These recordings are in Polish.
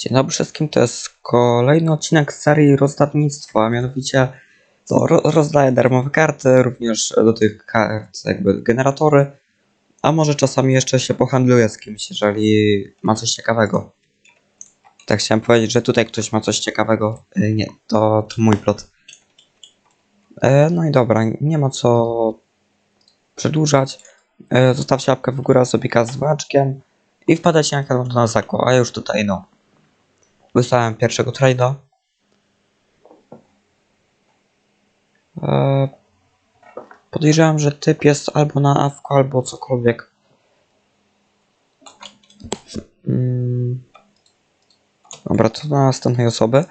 Dzień dobry wszystkim, to jest kolejny odcinek z serii rozdawnictwa, a mianowicie co, ro rozdaję darmowe karty, również do tych kart jakby generatory, a może czasami jeszcze się pohandluję z kimś, jeżeli ma coś ciekawego. Tak chciałem powiedzieć, że tutaj ktoś ma coś ciekawego. E, Nie, to, to mój plot. E, No i dobra, nie ma co przedłużać. E, Zostawcie łapkę w górę, sobie z dzwoneczkiem i wpadajcie na kanał do nas zakło, a już tutaj no. Wysłałem pierwszego trade'a. Eee, podejrzewam, że typ jest albo na awku, albo cokolwiek. Mm. Dobra, to na następnej osoby.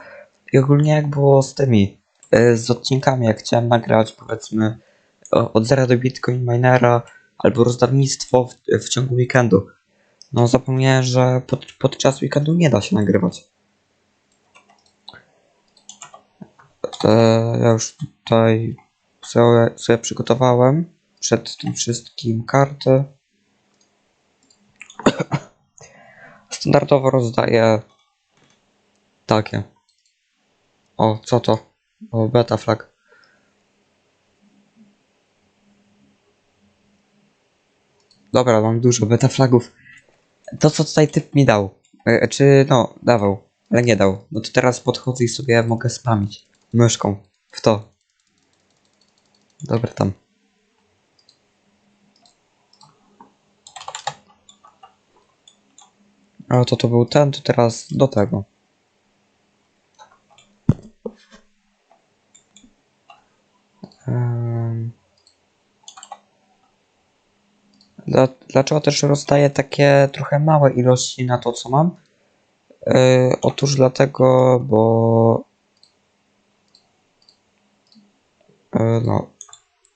I ogólnie jak było z tymi, e, z odcinkami, jak chciałem nagrać powiedzmy od zera do Bitcoin minera, albo rozdawnictwo w, w ciągu weekendu. No zapomniałem, że pod, podczas weekendu nie da się nagrywać. E, ja już tutaj sobie, sobie przygotowałem przed tym wszystkim karty. Standardowo rozdaję takie. O, co to? O, beta flag. Dobra, mam dużo beta flagów. To, co tutaj typ mi dał. E, czy, no, dawał, ale nie dał. No to teraz podchodzę i sobie mogę spamić myszką w to. Dobra, tam. A to to był ten, to teraz do tego. Dlaczego też rozdaję takie trochę małe ilości na to, co mam? Yy, otóż dlatego, bo. No.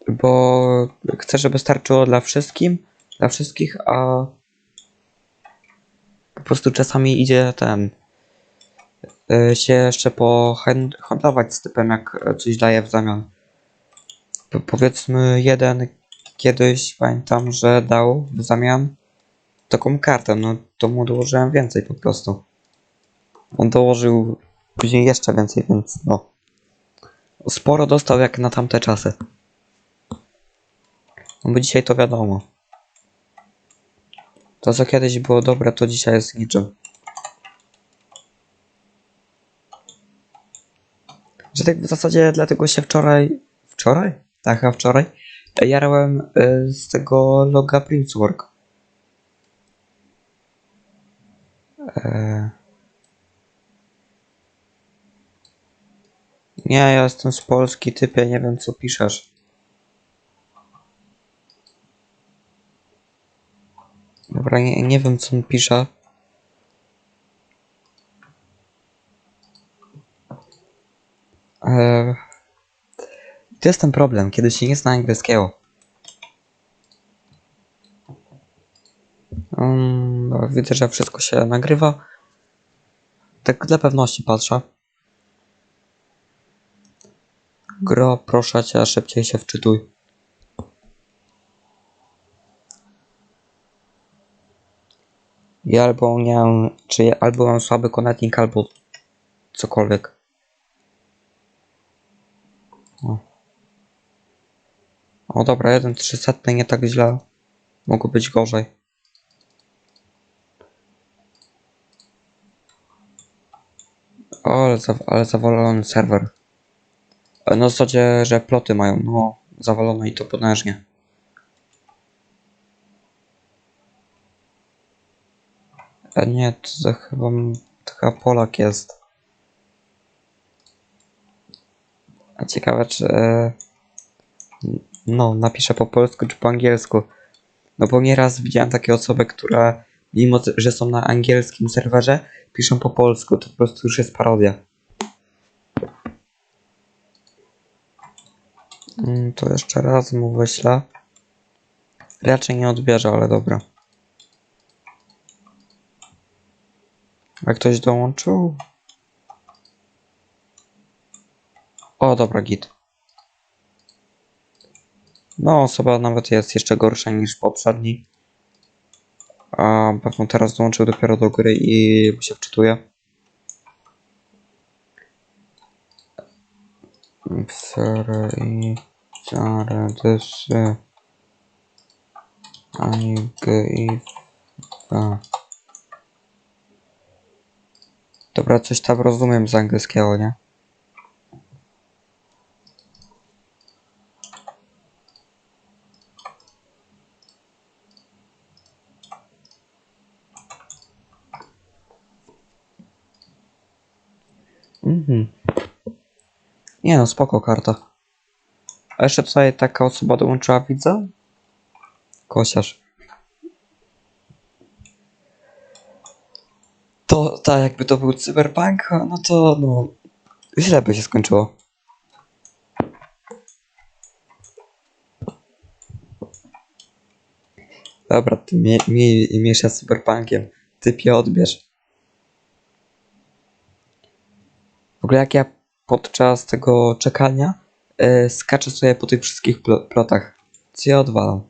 Bo chcę, żeby starczyło dla wszystkim, dla wszystkich, a po prostu czasami idzie ten. Yy, się jeszcze pohandlować z typem, jak coś daje w zamian. Po, powiedzmy, jeden kiedyś pamiętam, że dał w zamian taką kartę, no to mu dołożyłem więcej po prostu. On dołożył później jeszcze więcej, więc no. Sporo dostał jak na tamte czasy. No bo dzisiaj to wiadomo. To co kiedyś było dobre, to dzisiaj jest niczym. Że tak w zasadzie dlatego się wczoraj... Wczoraj? Tak, a wczoraj jarałem y, z tego loga Princework. E... Nie, ja jestem z Polski, typie, nie wiem co piszesz. Dobra, nie, nie wiem co on pisze. E... To jest ten problem, kiedy się nie zna angielskiego. Um, widzę, że wszystko się nagrywa. Tak dla pewności patrzę. Gro, proszę cię, szybciej się wczytuj. Ja albo nie mam, czy ja albo mam słaby connecting, albo cokolwiek. O. O dobra, jeden 300 nie tak źle. Mogło być gorzej. O, ale, za, ale serwer. E, w zasadzie, że ploty mają, no zawalone i to potężnie. E, nie, to, to chyba, to chyba Polak jest. A ciekawe czy... E, no, napiszę po polsku czy po angielsku. No bo nieraz widziałem takie osoby, które mimo, że są na angielskim serwerze, piszą po polsku. To po prostu już jest parodia. To jeszcze raz mu wyślę. Raczej nie odbierze, ale dobra. A ktoś dołączył? O, dobra, git. No, osoba nawet jest jeszcze gorsza niż poprzedni. A pewno teraz dołączył dopiero do gry i się wczytuje. Psary i Czary dyszy. Ani g i f. Dobra, coś tam rozumiem z angielskiego, nie? Nie no, spoko karta. A jeszcze tutaj taka osoba dołączyła, widzę? Kosiarz. To tak, jakby to był cyberpunk, no to no. Źle by się skończyło. Dobra, ty mie, mniejsza z cyberpunkiem. Typie odbierz. W ogóle jak ja podczas tego czekania e, skaczę sobie po tych wszystkich pl- plotach. Co ja odwalam?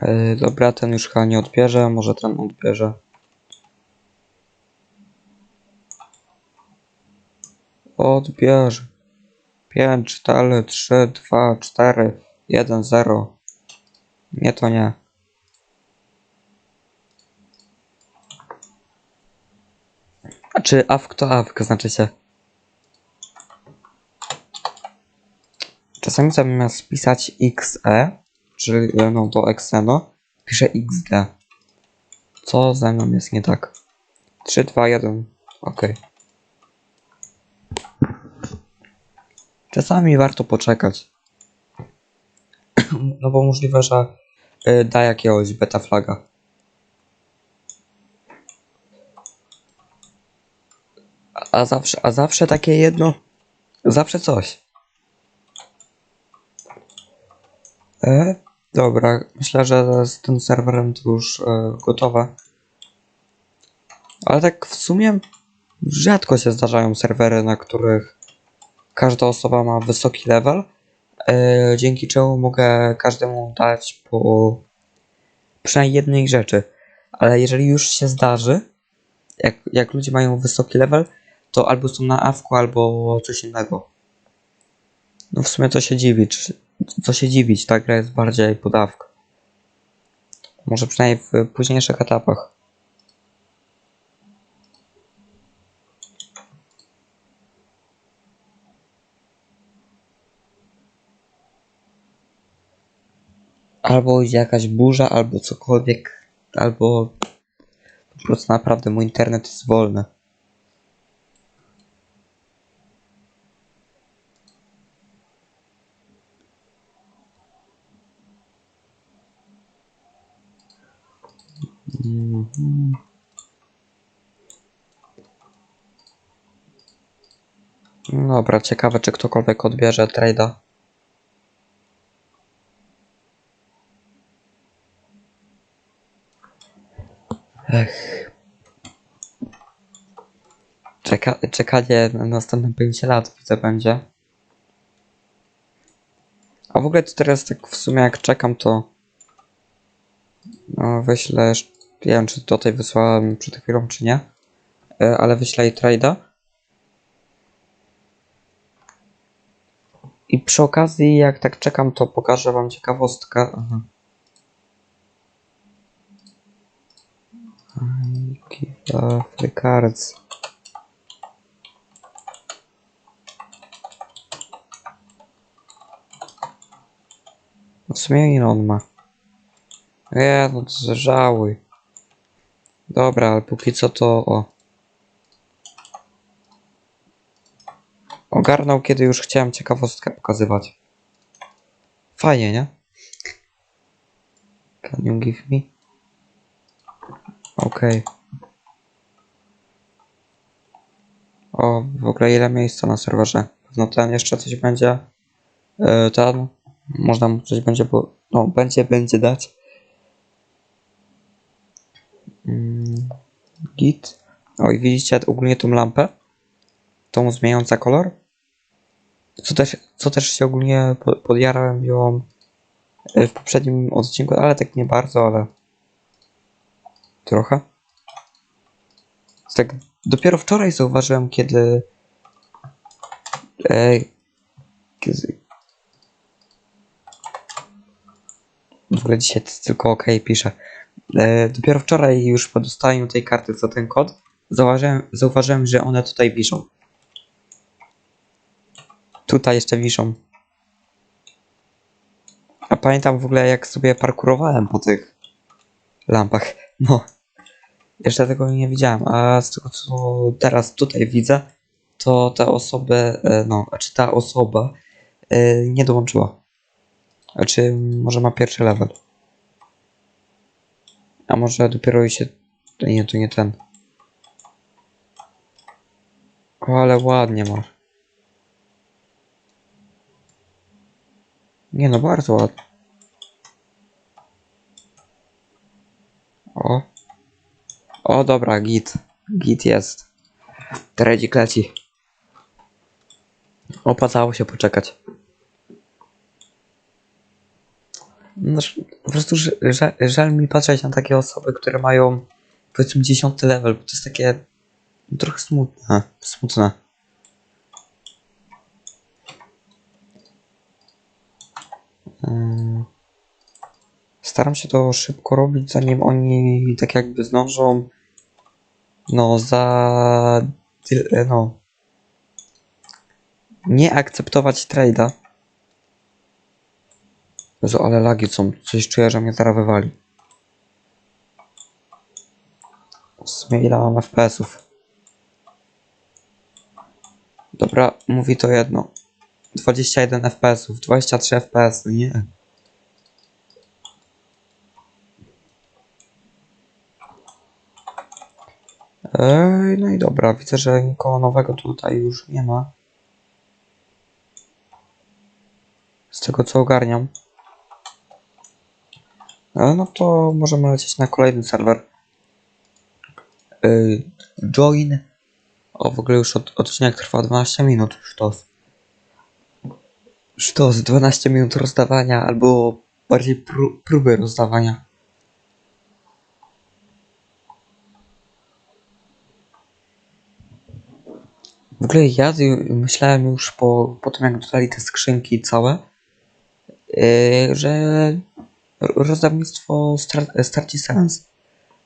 E, dobra, ten już chyba nie odbierze, może ten odbierze. Odbierz. 5, 4, 3, 2, 4, 1, 0. Nie, to nie. A czy awk to awk, znaczy się. Czasami zamiast pisać XE, czyli no to Exeno, piszę XD. Co ze mną jest nie tak? 3, 2, 1. Ok. Czasami warto poczekać. no bo możliwe, że y, da jakiegoś beta flaga. A- zawsze, a zawsze takie jedno, zawsze coś. E, dobra, myślę, że z tym serwerem to już e, gotowe. Ale tak w sumie rzadko się zdarzają serwery, na których każda osoba ma wysoki level, e, dzięki czemu mogę każdemu dać po przynajmniej jednej rzeczy. Ale jeżeli już się zdarzy, jak, jak ludzie mają wysoki level, to albo są na awku, albo coś innego. No w sumie to się dziwi, czy, co się dziwić, ta gra jest bardziej podawka. Może przynajmniej w późniejszych etapach. Albo jakaś burza, albo cokolwiek, albo po prostu naprawdę mój internet jest wolny. Mhm. Dobra, ciekawe czy ktokolwiek odbierze trade'a. Ech. Czeka, czekanie na następne 5 lat widzę będzie. A w ogóle to teraz tak w sumie jak czekam to no wyślę, jeszcze- nie wiem czy tutaj wysłałem przed chwilą czy nie, E, ale wyślę jej trade'a. I przy okazji jak tak czekam to pokażę wam ciekawostkę. Aha. Give cards. No w sumie ile on ma? Nie, no to żałuj. Dobra, ale póki co to o. Ogarnął, kiedy już chciałem ciekawostkę pokazywać. Fajnie, nie? Can you give me? Okej. O, w ogóle ile miejsca na serwerze? No ten jeszcze coś będzie. Yy, ten. Można mu coś będzie, bo. No, będzie, będzie dać. Mm, git. O i widzicie ogólnie tą lampę? Tą zmieniająca kolor? Co też, co też się ogólnie po- podjarałem ją e, w poprzednim odcinku, ale tak nie bardzo, ale trochę. Tak dopiero wczoraj zauważyłem, kiedy Ej. kiedy- W ogóle dzisiaj tylko OK pisze. E, dopiero wczoraj już po dostaniu tej karty za ten kod zauważyłem, zauważyłem, że one tutaj wiszą. Tutaj jeszcze wiszą. A pamiętam w ogóle jak sobie parkurowałem po tych lampach. No. Jeszcze tego nie widziałem, a z tego co teraz tutaj widzę, to te osoby, e, no, czy ta osoba e, nie dołączyła. Znaczy, może ma pierwszy level. A może dopiero się. Nie, to nie ten. O, ale ładnie masz. Nie no, bardzo ładnie. O. O, dobra, git. Git jest. Tredzik leci. Opłacało się poczekać. Ż- po prostu żal, żal mi patrzeć na takie osoby, które mają powiedzmy 10 level, bo to jest takie trochę smutne. Smutne. Mm. Staram się to szybko robić, zanim oni tak jakby zdążą no za no nie akceptować trade'a. Jezu, ale lagi są. Coś czuję, że mnie zaraz wywali. W sumie ile mam FPS-ów? Dobra, mówi to jedno. 21 FPS-ów, 23 FPS, nie. Ej, no i dobra, widzę, że nikogo nowego tutaj już nie ma. Z tego co ogarniam. No to możemy lecieć na kolejny serwer. Yy, join. O, w ogóle już od, odcinek trwa 12 minut. Sztos. Sztos, 12 minut rozdawania, albo bardziej pró próby rozdawania. W ogóle ja y- myślałem już po, po tym, jak dodali te skrzynki całe, yy, że rozdawnictwo stra- straci sens.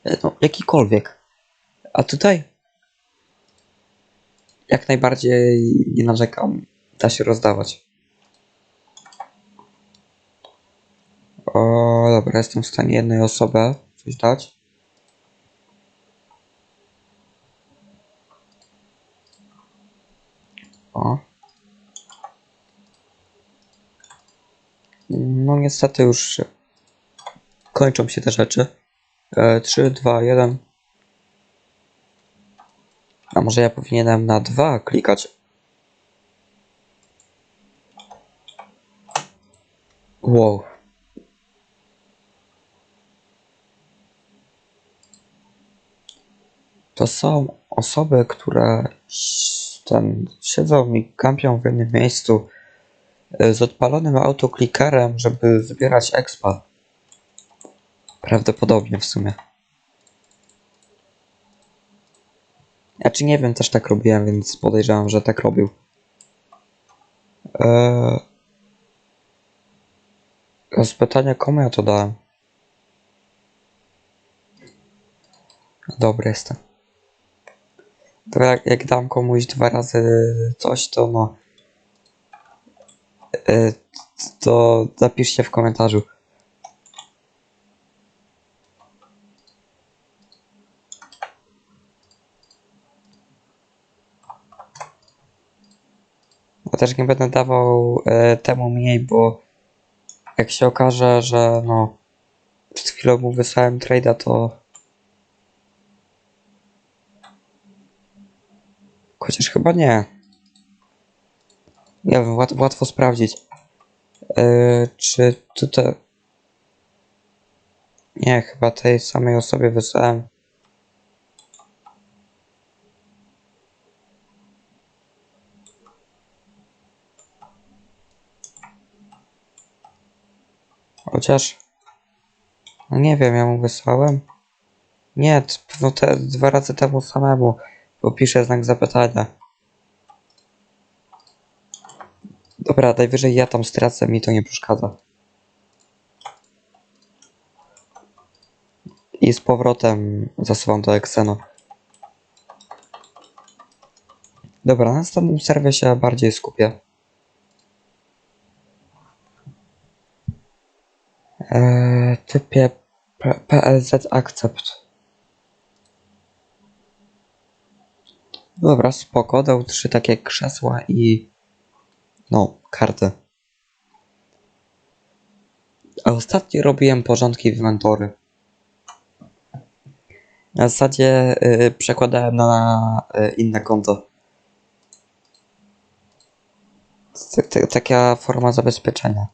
Yy, No, jakikolwiek. A tutaj jak najbardziej nie narzekam. Da się rozdawać. O, dobra, jestem w stanie jednej osobie coś dać. O. No niestety już kończą się te rzeczy. E, 3, 2, 1. A może ja powinienem na 2 klikać? Wow. To są osoby, które ten, siedzą i kampią w jednym miejscu e, z odpalonym autoklikerem, żeby zbierać expa. Prawdopodobnie w sumie. Ja czy nie wiem, też tak robiłem, więc podejrzewam, że tak robił. Eee... Z pytania, komu ja to dałem? Dobry jestem. To jak, jak dam komuś dwa razy coś, to no. E, to zapiszcie w komentarzu. Też nie będę dawał e, temu mniej, bo jak się okaże, że no przed chwilą mu wysłałem trade'a, to chociaż chyba nie. Nie wiem, łat, łatwo sprawdzić. E, czy tutaj... Nie, chyba tej samej osobie wysłałem. Chociaż. No nie wiem, ja mu wysłałem. Nie, no te dwa razy temu samemu, bo piszę znak zapytania. Dobra, najwyżej ja tam stracę, mi to nie przeszkadza. I z powrotem zasuwam do Exeno. Dobra, na następnym serwie się bardziej skupię. Eee, typie PLZ Accept. Dobra, spoko, dał trzy takie krzesła i no, karty. A ostatnio robiłem porządki w inwentory. Na zasadzie y, przekładałem na y, inne konto. T- t- taka forma zabezpieczenia.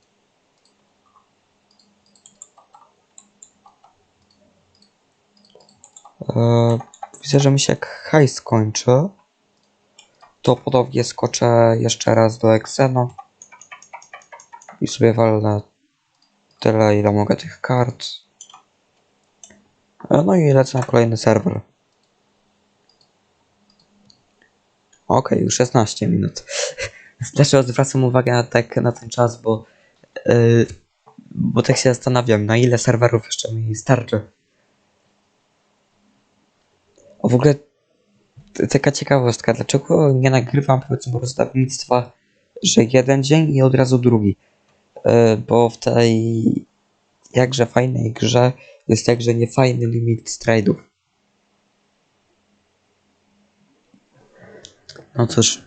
Widzę, że mi się hajs skończy. To podobnie skoczę jeszcze raz do Exeno. I sobie walnę tyle, ile mogę tych kart. E, No i lecę na kolejny serwer. Okej, już 16 minut. Dlaczego zwracam uwagę na, tak, na ten czas, bo, yy, bo tak się zastanawiam, na ile serwerów jeszcze mi starczy. O, w ogóle taka ciekawostka, dlaczego nie nagrywam powiedzmy rozdawnictwa, że jeden dzień i od razu drugi? Yy, bo w tej jakże fajnej grze jest jakże niefajny limit trade'ów. No cóż.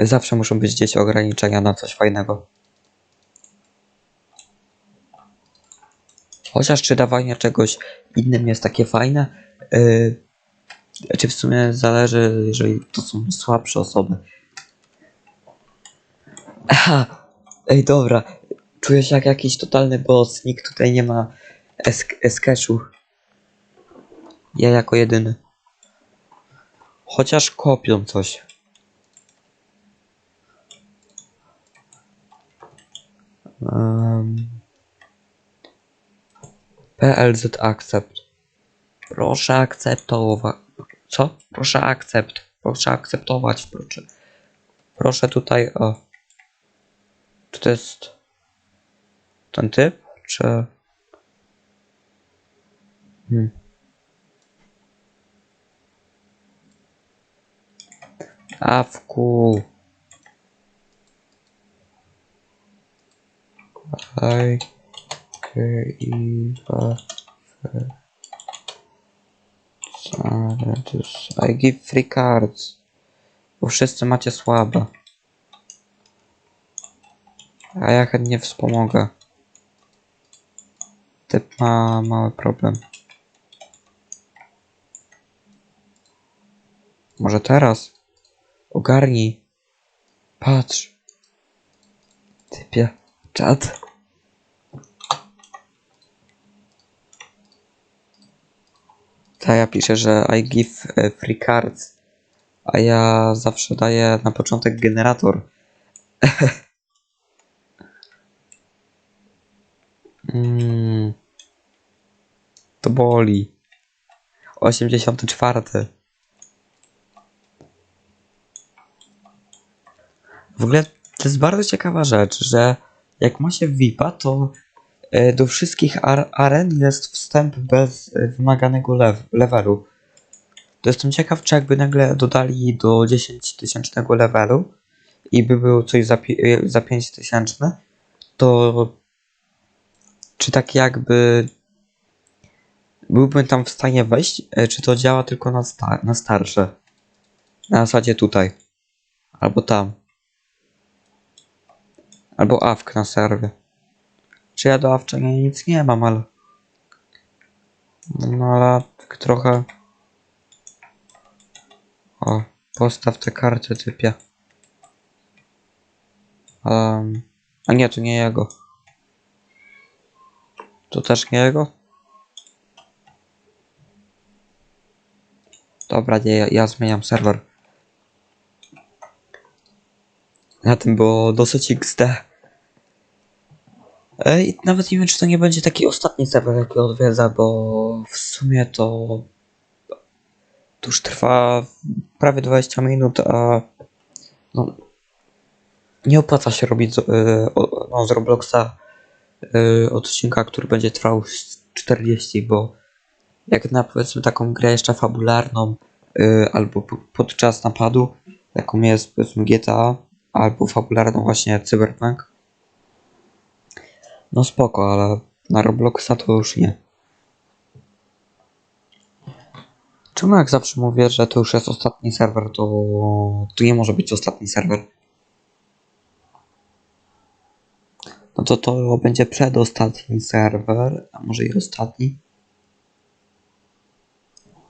Zawsze muszą być gdzieś ograniczenia na coś fajnego. Chociaż czy dawanie czegoś innym jest takie fajne? Yy, czy w sumie zależy, jeżeli to są słabsze osoby. Aha! Ej, dobra. Czuję się jak jakiś totalny boss. Nikt tutaj nie ma esk- sketchu. Ja jako jedyny. Chociaż kopią coś. Um, PLZ accept. Proszę akceptować. Co? Proszę akcept. Proszę akceptować. Proszę. Proszę tutaj o. Czy to jest ten typ? Czy. Hmm. Awku. I give I give free cards. Bo wszyscy macie słabe. A ja chętnie wspomogę. Typ ma mały problem. Może teraz? Ogarnij. Patrz. Typie. Czad. Ta ja piszę, że I give e, free cards. A ja zawsze daję na początek generator. mm. To boli. 84. W ogóle to jest bardzo ciekawa rzecz, że jak ma się VIPa, to e, do wszystkich ar aren jest wstęp bez e, wymaganego lew levelu. To jestem ciekaw, czy jakby nagle dodali do 10 tysięcznego levelu i by było coś za, e, za 5 tysięczne, to czy tak jakby byłbym tam w stanie wejść, e, czy to działa tylko na, sta na starsze? Na zasadzie tutaj. Albo tam. Albo awk na serwie. Czy awczenia nic nie mam, ale... No ale tak trochę... O, postaw te karty typie. Um, a nie, to nie jego. To też nie jego? Dobra, nie, ja, ja zmieniam serwer. Na tym było dosyć XD. Ej, nawet nie wiem, czy to nie będzie taki ostatni serwer, jaki odwiedza, bo w sumie to... Już trwa prawie 20 minut, a... No, nie opłaca się robić z, o- no, z Robloxa y, odcinka, który będzie trwał z 40, bo jak na powiedzmy taką grę jeszcze fabularną albo po- podczas napadu, jaką jest powiedzmy GTA, albo fabularną właśnie Cyberpunk, no spoko, ale na Robloxa to już nie. Czemu jak zawsze mówię, że to już jest ostatni serwer, to, to nie może być ostatni serwer? No to to będzie przedostatni serwer, a może i ostatni?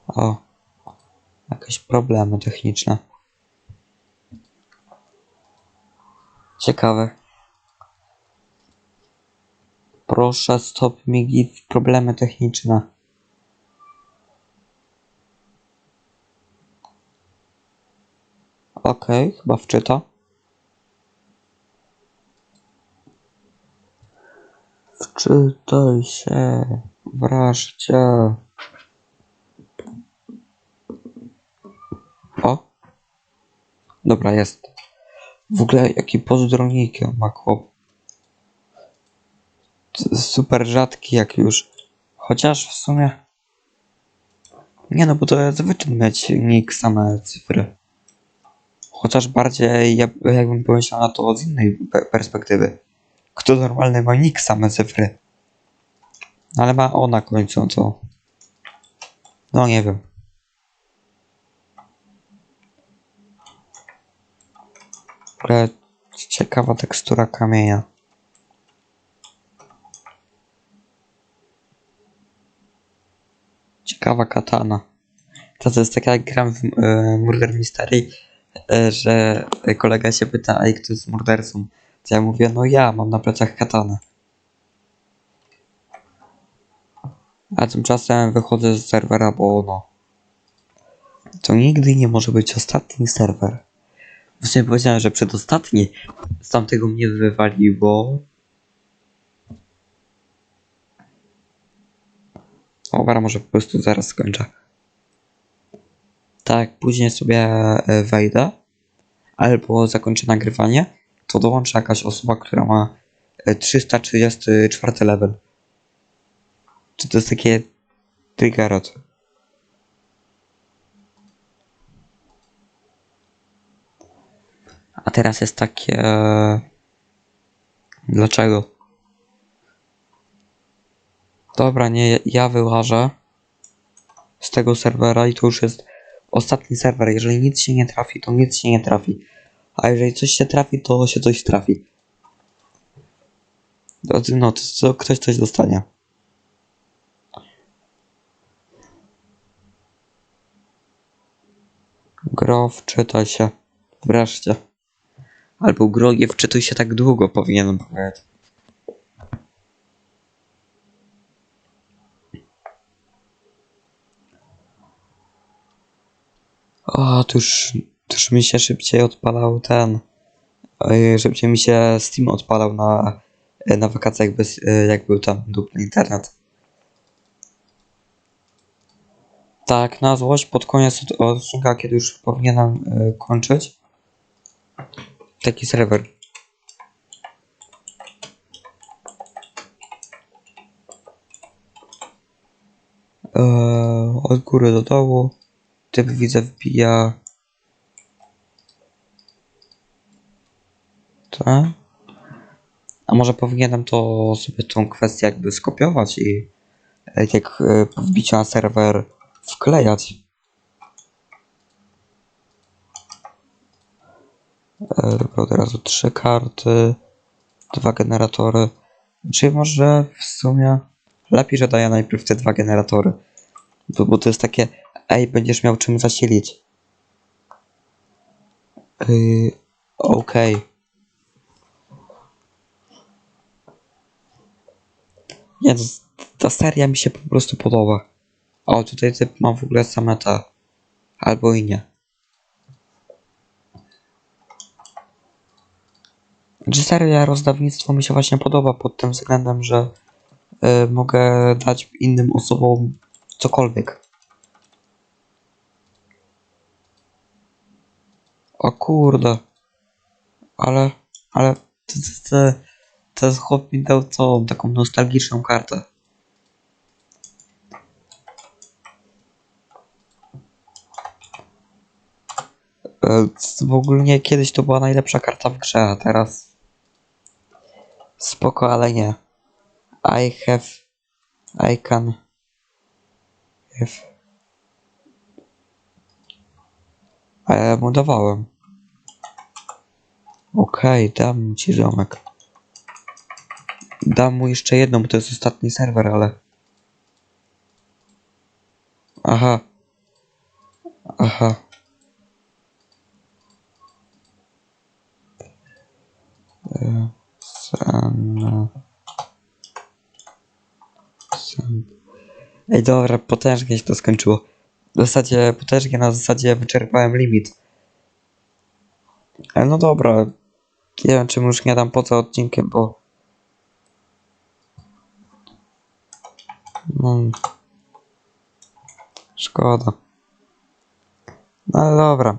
O, jakieś problemy techniczne. Ciekawe. Proszę, stop mi git, problemy techniczne. Okej, chyba wczyta. Wczytaj się wreszcie. O. Dobra, jest. W ogóle jaki pozdrownik ma chłop. Super rzadki jak już. Chociaż w sumie... Nie no, bo to jest wyczyn mieć nick same cyfry. Chociaż bardziej ja, jakbym pomyślał na to z innej pe- perspektywy. Kto normalny ma nick same cyfry? Ale ma o na końcu, to... No nie wiem. Ciekawa tekstura kamienia. Ciekawa katana. To, to jest tak jak gram w e, Murder Mystery, e, że kolega się pyta, a kto jest mordercą? To ja mówię, no ja mam na plecach katanę. A tymczasem wychodzę z serwera, bo no. To nigdy nie może być ostatni serwer. Właśnie powiedziałem, że przedostatni. Z tamtego mnie wywaliło. Dobra, może po prostu zaraz skończę. Tak, później sobie e, wejdę. Albo zakończę nagrywanie. To dołączy jakaś osoba, która ma e, 334 level. Czy to jest takie triggerot? A teraz jest takie... e, Dlaczego? Dobra, nie, ja wyłażę z tego serwera i to już jest ostatni serwer. Jeżeli nic się nie trafi, to nic się nie trafi. A jeżeli coś się trafi, to się coś trafi. No, to- to, to ktoś coś dostanie. Gro, wczytaj się. Wreszcie. Albo gro, nie wczytuj się tak długo, powinienem powiedzieć. O, to już mi się szybciej odpalał ten. Szybciej mi się Steam odpalał na, na wakacjach, bez, jak był tam dupny internet. Tak, na złość pod koniec od- odcinka, kiedy już powinienem y, kończyć. Taki serwer. Eee, od góry do dołu. Typ widzę wbija. Tak. A może powinienem to sobie tą kwestię jakby skopiować i e, jak e, po wbiciu na serwer wklejać. E, Dobra, od razu trzy karty, dwa generatory. Czyli może w sumie lepiej, że daję najpierw te dwa generatory. Bo, bo to jest takie, ej, będziesz miał czym zasilić. Yy, Okej. Nie, to, ta seria mi się po prostu podoba. O, tutaj typ ma w ogóle same te. Albo i nie. Czy seria rozdawnictwo mi się właśnie podoba pod tym względem, że y, mogę dać innym osobom cokolwiek. O kurde. Ale Ale to, to chłop mi dał tą taką nostalgiczną kartę. E, W ogóle kiedyś to była najlepsza karta w grze, a teraz spoko, ale nie. I have, I can have. A ja mu dawałem. Okej, dam ci ziomek. Dam mu jeszcze jedną, bo to jest ostatni serwer, ale... Aha. Aha. Sen... Ej, dobra, potężnie się to skończyło. W zasadzie, potężnie na zasadzie wyczerpałem limit. Ale no dobra. Nie wiem, czy już nie dam poza odcinkiem, bo... No... Szkoda. No ale dobra.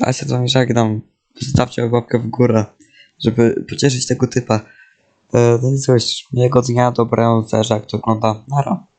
A się z wami żegnam. Zostawcie łapkę w górę, żeby pocieszyć tego typa. E, No i coś, miłego dnia, dobrego zerza, to wygląda. Nara.